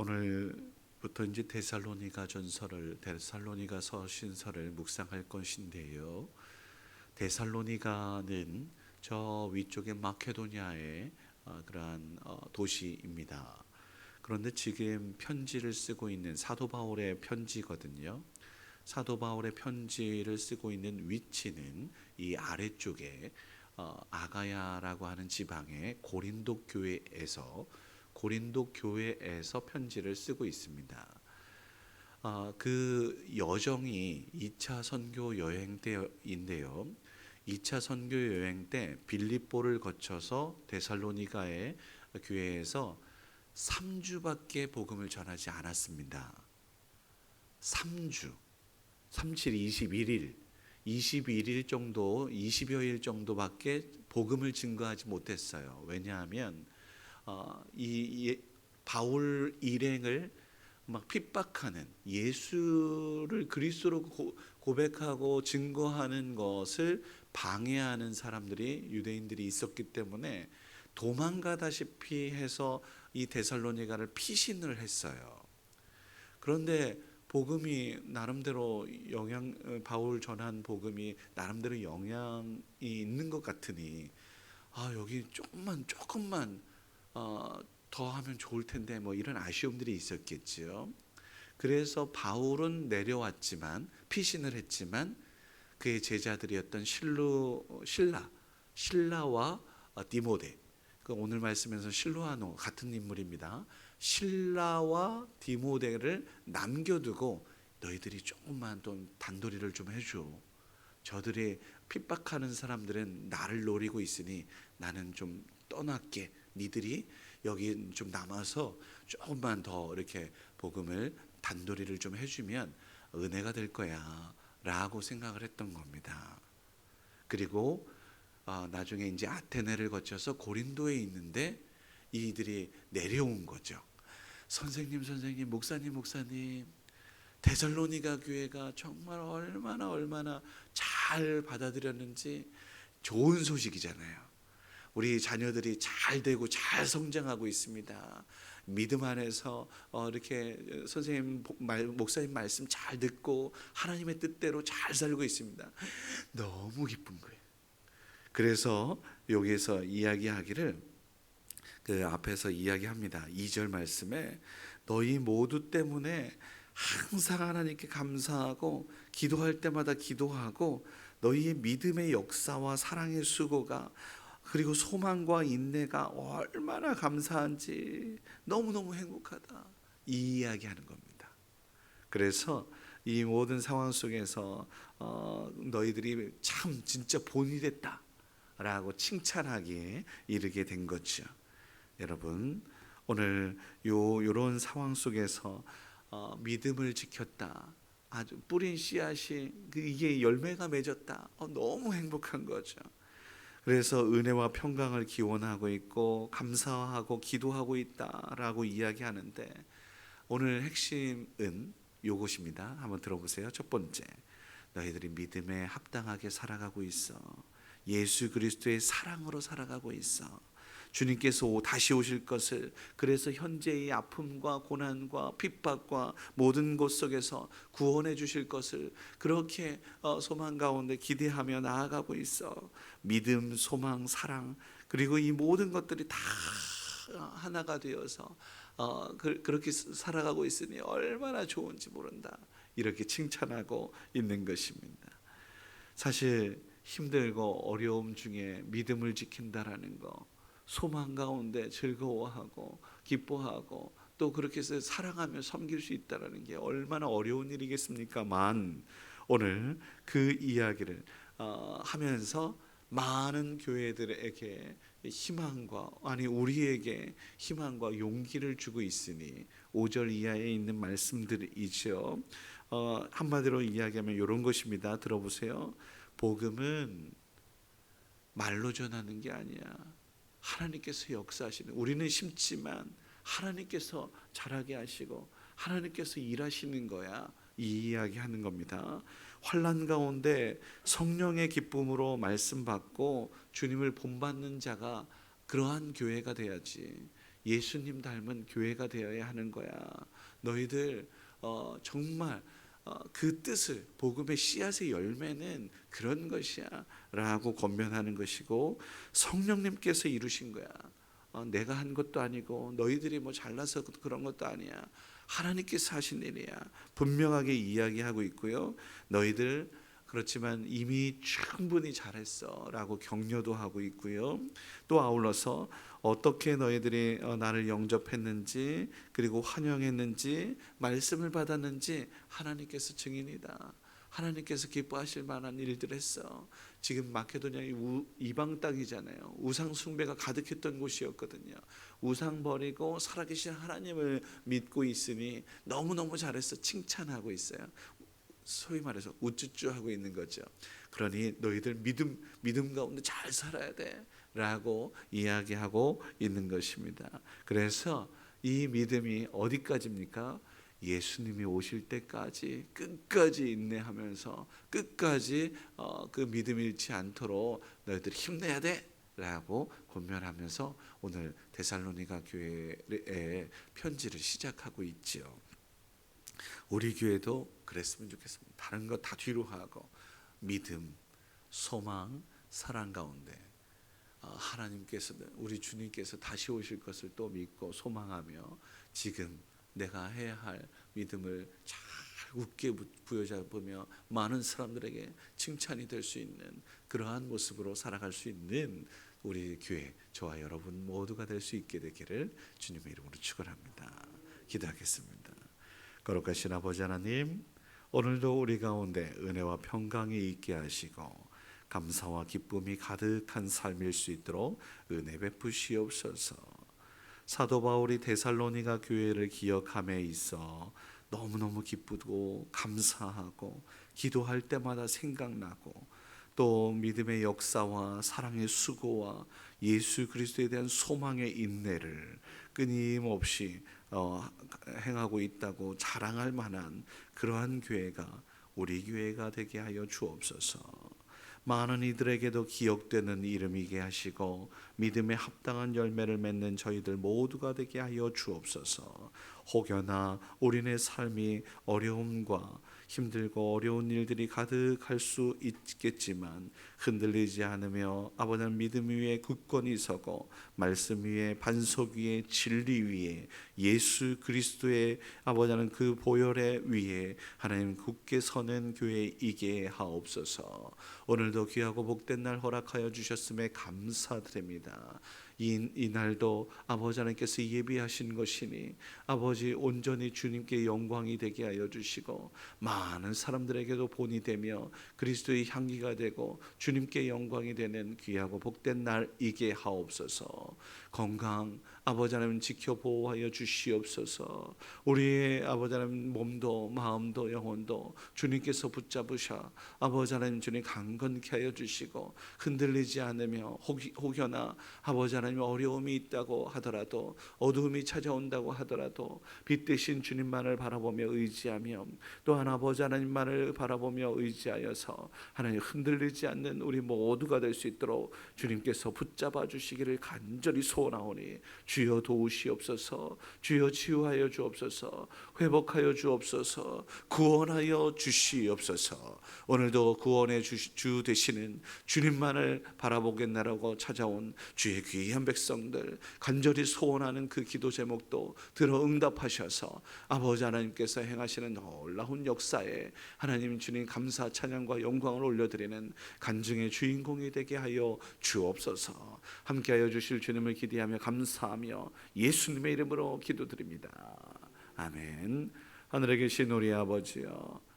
오늘부터 이제 데살로니가 전설을 데살로니가 서 신서를 묵상할 것인데요. 데살로니가는 저 위쪽에 마케도니아의 어, 그러한 어, 도시입니다. 그런데 지금 편지를 쓰고 있는 사도 바울의 편지거든요. 사도 바울의 편지를 쓰고 있는 위치는 이 아래쪽에 어, 아가야라고 하는 지방의 고린도 교회에서 고린도 교회에서 편지를 쓰고 있습니다. 어, 그 여정이 2차 선교 여행 때인데요. 2차 선교 여행 때 빌립보를 거쳐서 데살로니가의 교회에서 3주밖에 복음을 전하지 않았습니다. 3주. 37 21일. 21일 정도, 20여일 정도밖에 복음을 증거하지 못했어요. 왜냐하면 어, 이, 이 바울 일행을 막 핍박하는 예수를 그리스도로 고, 고백하고 증거하는 것을 방해하는 사람들이 유대인들이 있었기 때문에 도망가다시피 해서 이 데살로니가를 피신을 했어요. 그런데 복음이 나름대로 영향 바울 전한 복음이 나름대로 영향이 있는 것 같으니 아 여기 조금만 조금만 어, 더 하면 좋을 텐데 뭐 이런 아쉬움들이 있었겠지요. 그래서 바울은 내려왔지만 피신을 했지만 그의 제자들이었던 실루 실라 실라와 디모데 그 오늘 말씀에서 실루아노 같은 인물입니다. 신라와 디모데를 남겨두고 너희들이 조금만 좀 단도리를 좀 해줘. 저들이 핍박하는 사람들은 나를 노리고 있으니 나는 좀 떠날게. 니들이 여기 좀 남아서 조금만 더 이렇게 복음을 단도리를 좀 해주면 은혜가 될 거야 라고 생각을 했던 겁니다. 그리고 어, 나중에 이제 아테네를 거쳐서 고린도에 있는데 이들이 내려온 거죠. 선생님, 선생님, 목사님, 목사님, 데살로니가 교회가 정말 얼마나 얼마나 잘 받아들였는지 좋은 소식이잖아요. 우리 자녀들이 잘 되고 잘 성장하고 있습니다. 믿음 안에서 어, 이렇게 선생님 말, 목사님 말씀 잘 듣고 하나님의 뜻대로 잘 살고 있습니다. 너무 기쁜 거예요. 그래서 여기서 이야기하기를 그 앞에서 이야기합니다. 2절 말씀에 너희 모두 때문에 항상 하나님께 감사하고 기도할 때마다 기도하고 너희의 믿음의 역사와 사랑의 수고가 그리고 소망과 인내가 얼마나 감사한지 너무너무 행복하다. 이 이야기하는 겁니다. 그래서 이 모든 상황 속에서 어, 너희들이 참 진짜 본이 됐다 라고 칭찬하기에 이르게 된 거죠. 여러분 오늘 요 요런 상황 속에서 어, 믿음을 지켰다. 아주 뿌린 씨앗이 그 이게 열매가 맺었다. 어, 너무 행복한 거죠. 그래서 은혜와 평강을 기원하고 있고 감사하고 기도하고 있다라고 이야기하는데 오늘 핵심은 요것입니다. 한번 들어보세요. 첫 번째, 너희들이 믿음에 합당하게 살아가고 있어. 예수 그리스도의 사랑으로 살아가고 있어. 주님께서 다시 오실 것을. 그래서 현재의 아픔과 고난과 핍박과 모든 것 속에서 구원해 주실 것을 그렇게 어, 소망 가운데 기대하며 나아가고 있어. 믿음, 소망, 사랑 그리고 이 모든 것들이 다 하나가 되어서 어, 그, 그렇게 살아가고 있으니 얼마나 좋은지 모른다. 이렇게 칭찬하고 있는 것입니다. 사실 힘들고 어려움 중에 믿음을 지킨다라는 거 소망 가운데 즐거워하고 기뻐하고 또 그렇게 해서 사랑하며 섬길 수 있다라는 게 얼마나 어려운 일이겠습니까만 오늘 그 이야기를 어, 하면서 많은 교회들에게 희망과 아니 우리에게 희망과 용기를 주고 있으니 5절 이하에 있는 말씀들이죠. 어, 한마디로 이야기하면 이런 것입니다. 들어보세요. 복음은 말로 전하는 게 아니야. 하나님께서 역사하시는 우리는 심지만 하나님께서 자라게 하시고 하나님께서 일하시는 거야. 이 이야기 하는 겁니다. 환란 가운데 성령의 기쁨으로 말씀 받고 주님을 본받는 자가 그러한 교회가 돼야지. 예수님 닮은 교회가 되어야 하는 거야. 너희들 어, 정말 어, 그 뜻을 복음의 씨앗의 열매는 그런 것이야라고 권면하는 것이고 성령님께서 이루신 거야. 어, 내가 한 것도 아니고 너희들이 뭐 잘나서 그런 것도 아니야. 하나님께서 하신 일이야. 분명하게 이야기하고 있고요. 너희들 그렇지만 이미 충분히 잘했어라고 격려도 하고 있고요. 또 아울러서 어떻게 너희들이 어, 나를 영접했는지 그리고 환영했는지 말씀을 받았는지 하나님께서 증인이다. 하나님께서 기뻐하실 만한 일들 했어. 지금 마케도니아이 우- 이방 땅이잖아요. 우상 숭배가 가득했던 곳이었거든요. 우상 버리고 살아계신 하나님을 믿고 있으니 너무 너무 잘했어. 칭찬하고 있어요. 소위 말해서 우쭈쭈 하고 있는 거죠. 그러니 너희들 믿음 믿음 가운데 잘 살아야 돼 라고 이야기하고 있는 것입니다. 그래서 이 믿음이 어디까지입니까? 예수님이 오실 때까지 끝까지 인내하면서 끝까지 어, 그 믿음 잃지 않도록 너희들 힘내야 돼 라고 권면하면서 오늘 데살로니가 교회에 편지를 시작하고 있지요. 우리 교회도 그랬으면 좋겠습니다. 다른 거 다 뒤로 하고 믿음, 소망, 사랑 가운데 어, 하나님께서 우리 주님께서 다시 오실 것을 또 믿고 소망하며 지금 내가 해야 할 믿음을 잘 굳게 부여잡으며 많은 사람들에게 칭찬이 될 수 있는 그러한 모습으로 살아갈 수 있는 우리 교회 저와 여러분 모두가 될 수 있게 되기를 주님의 이름으로 축원합니다. 기도하겠습니다. 거룩하신 아버지 하나님 오늘도 우리 가운데 은혜와 평강이 있게 하시고 감사와 기쁨이 가득한 삶일 수 있도록 은혜 베푸시옵소서. 사도 바울이 데살로니가 교회를 기억함에 있어 너무너무 기쁘고 감사하고 기도할 때마다 생각나고 또 믿음의 역사와 사랑의 수고와 예수 그리스도에 대한 소망의 인내를 끊임없이 어, 행하고 있다고 자랑할 만한 그러한 교회가 우리 교회가 되게 하여 주옵소서. 많은 이들에게도 기억되는 이름이게 하시고 믿음에 합당한 열매를 맺는 저희들 모두가 되게 하여 주옵소서. 혹여나 우리네 삶이 어려움과 힘들고 어려운 일들이 가득할 수 있겠지만 흔들리지 않으며 아버지는 믿음 위에 굳건히 서고 말씀 위에 반석 위에 진리 위에 예수 그리스도의 아버지는 그 보혈의 위에 하나님 굳게 서는 교회이게 하옵소서. 오늘도 귀하고 복된 날 허락하여 주셨음에 감사드립니다. 이, 이 날도 아버지 하나님께서 예비하신 것이니 아버지 온전히 주님께 영광이 되게 하여 주시고 많은 사람들에게도 본이 되며 그리스도의 향기가 되고 주님께 영광이 되는 귀하고 복된 날이게 하옵소서. 건강 아버지 하나님 지켜 보호하여 주시옵소서. 우리의 아버지 하나님 몸도 마음도 영혼도 주님께서 붙잡으셔 아버지 하나님 주님 강건케 하여 주시고 흔들리지 않으며 혹- 혹여나 아버지 하나님 어려움이 있다고 하더라도 어두움이 찾아온다고 하더라도 빛 대신 주님만을 바라보며 의지하며 또한 아버지 하나님만을 바라보며 의지하여서 하나님 흔들리지 않는 우리 모두가 될 수 있도록 주님께서 붙잡아 주시기를 간절히 소원하오니 주여 도우시옵소서 주여 치유하여 주옵소서 회복하여 주옵소서 구원하여 주시옵소서. 오늘도 구원의 주, 주 되시는 주님만을 바라보겠나라고 찾아온 주의 귀한 백성들 간절히 소원하는 그 기도 제목도 들어 응답하셔서 아버지 하나님께서 행하시는 놀라운 역사에 하나님 주님 감사 찬양과 영광을 올려드리는 간증의 주인공이 되게 하여 주옵소서. 함께하여 주실 주님을 기대하며 감사하며 예수님의 이름으로 기도드립니다. 아멘. 하늘에 계신 우리 아버지여